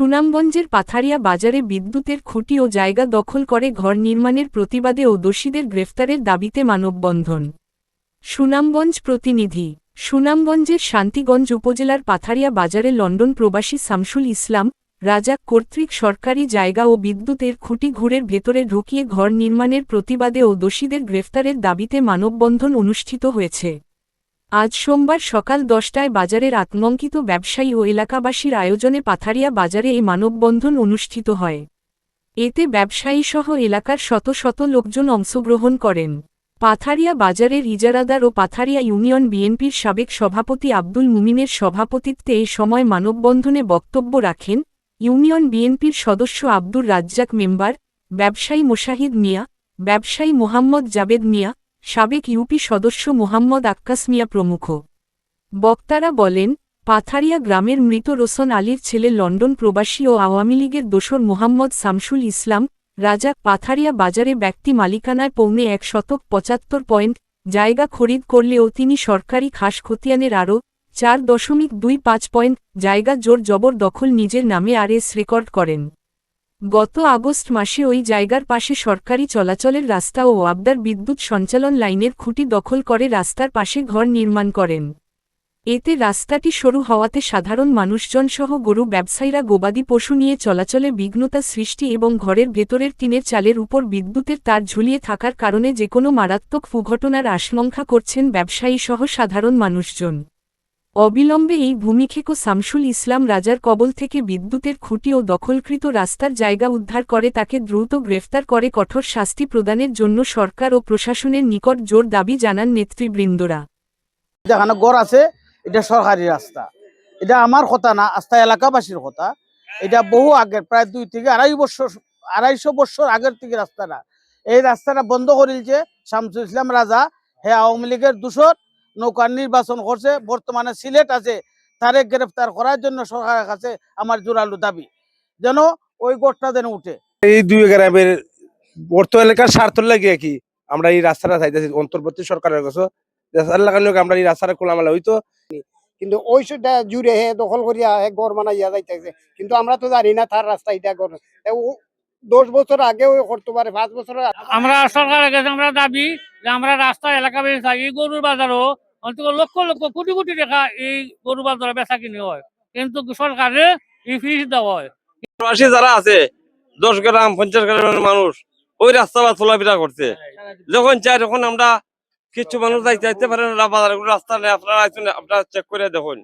সুনামগঞ্জের পাথারিয়া বাজারে বিদ্যুতের খুঁটি ও জায়গা দখল করে ঘর নির্মাণের প্রতিবাদে ও দোষীদের গ্রেফতারের দাবিতে মানববন্ধন। সুনামগঞ্জ প্রতিনিধি, সুনামগঞ্জের শান্তিগঞ্জ উপজেলার পাথারিয়া বাজারে লন্ডন প্রবাসী শামসুল ইসলাম, রাজা কর্তৃক সরকারি জায়গা ও বিদ্যুতের খুঁটি ঘুরের ভেতরে ঢুকিয়ে ঘর নির্মাণের প্রতিবাদে ও দোষীদের গ্রেফতারের দাবিতে মানববন্ধন অনুষ্ঠিত হয়েছে। আজ সোমবার সকাল দশটায় বাজারের আতঙ্কিত ব্যবসায়ী ও এলাকাবাসীর আয়োজনে পাথারিয়া বাজারে এই মানববন্ধন অনুষ্ঠিত হয়। এতে ব্যবসায়ীসহ এলাকার শত শত লোকজন অংশগ্রহণ করেন। পাথারিয়া বাজারের ইজারাদার ও পাথারিয়া ইউনিয়ন বিএনপির সাবেক সভাপতি আব্দুল মুমিনের সভাপতিত্বে এই সময় মানববন্ধনে বক্তব্য রাখেন ইউনিয়ন বিএনপির সদস্য আব্দুর রাজ্জাক মেম্বার, ব্যবসায়ী মোশাহিদ মিয়া, ব্যবসায়ী মোহাম্মদ জাবেদ মিয়া সাবেক ইউপি সদস্য মোহাম্মদ আক্কাস মিয়া প্রমুখ। বক্তারা বলেন, পাথারিয়া গ্রামের মৃত রোসন আলীর ছেলে লন্ডন প্রবাসী ও আওয়ামী লীগের দোসর মোহাম্মদ শামসুল ইসলাম, রাজা পাথারিয়া বাজারে ব্যক্তি মালিকানায় পৌনে এক শতক পঁচাত্তর পয়েন্ট জায়গা খরিদ করলেও তিনি সরকারি খাস খতিয়ানের আরও চার দশমিক দুই পাঁচ পয়েন্ট জায়গা জোর জবর দখল নিজের নামে আরএস রেকর্ড করেন। গত আগস্ট মাসে ওই জায়গার পাশে সরকারি চলাচলের রাস্তা ও আবদার বিদ্যুৎ সঞ্চালন লাইনের খুঁটি দখল করে রাস্তার পাশে ঘর নির্মাণ করেন। এতে রাস্তাটি সরু হওয়াতে সাধারণ মানুষজন সহ গরু ব্যবসায়ীরা গবাদি পশু নিয়ে চলাচলে বিঘ্নতা সৃষ্টি এবং ঘরের ভেতরের টিনের চালের উপর বিদ্যুতের তার ঝুলিয়ে থাকার কারণে যে কোনো মারাত্মক ফুঘটনার আশঙ্কা করছেন ব্যবসায়ী সহ সাধারণ মানুষজন। অবিলম্বে এই ভূমিক্ষেক শামসুল ইসলাম রাজার কবল থেকে বিদ্যুতের খুঁটি ও দখলকৃত রাস্তার জায়গা উদ্ধার করে তাকে দ্রুত গ্রেফতার করে কঠোর শাস্তি প্রদানের জন্য সরকার ও প্রশাসনের নিকট জোর দাবি জানান নেতৃবৃন্দরা। যেখানে গড় আছে, এটা সরকারি রাস্তা। এটা আমার কথা না, আস্থা এলাকাবাসীর কথা। এটা বহু আগের, প্রায় দুই থেকে আড়াই বছর, আড়াইশো বছর আগের থেকে রাস্তাটা। এই রাস্তাটা বন্ধ করিলছে শামসুল ইসলাম রাজা, হে আওয়ামী লীগের দূষর নৌকার নির্বাচন করছে, বর্তমানে সিলেট আছে, তারে গ্রেফতার করার জন্য সরকারের কাছে আমার জোরালো দাবি। যেন ওই গোটটা যেন উঠে। এই দুই গ্রামের অর্থ এলাকার স্বার্থ লাগে কি। আমরা এই রাস্তাটা চাইতেছি, অন্তর্বর্তী সরকারের কাছে। আমরা এই রাস্তাটা হইতো। কিন্তু জুড়ে দখল করিয়া কিন্তু আমরা তো জানি না তার রাস্তা এটা দশ বছর আগে করতে পারে পাঁচ বছর আমরা সরকারের কাছে আমরা দাবি যে আমরা রাস্তা এলাকা বেশি থাকি গরুর বাজারও অন্তত লক্ষ লক্ষ কোটি কোটি টাকা এই গরু বাজারে বেচা কিনে হয়। কিন্তু সরকারে এই ফিস দেওয়া হয়। প্রবাসী যারা আছে দশ গ্রাম পঞ্চাশ গ্রামের মানুষ ওই রাস্তা বা চলাফেরা করছে। যখন চাই তখন আমরা কিছু মানুষ যাইতে যাইতে পারে বাজারে কোনো রাস্তা নেই আপনারা আপনারা চেক করে দেখুন।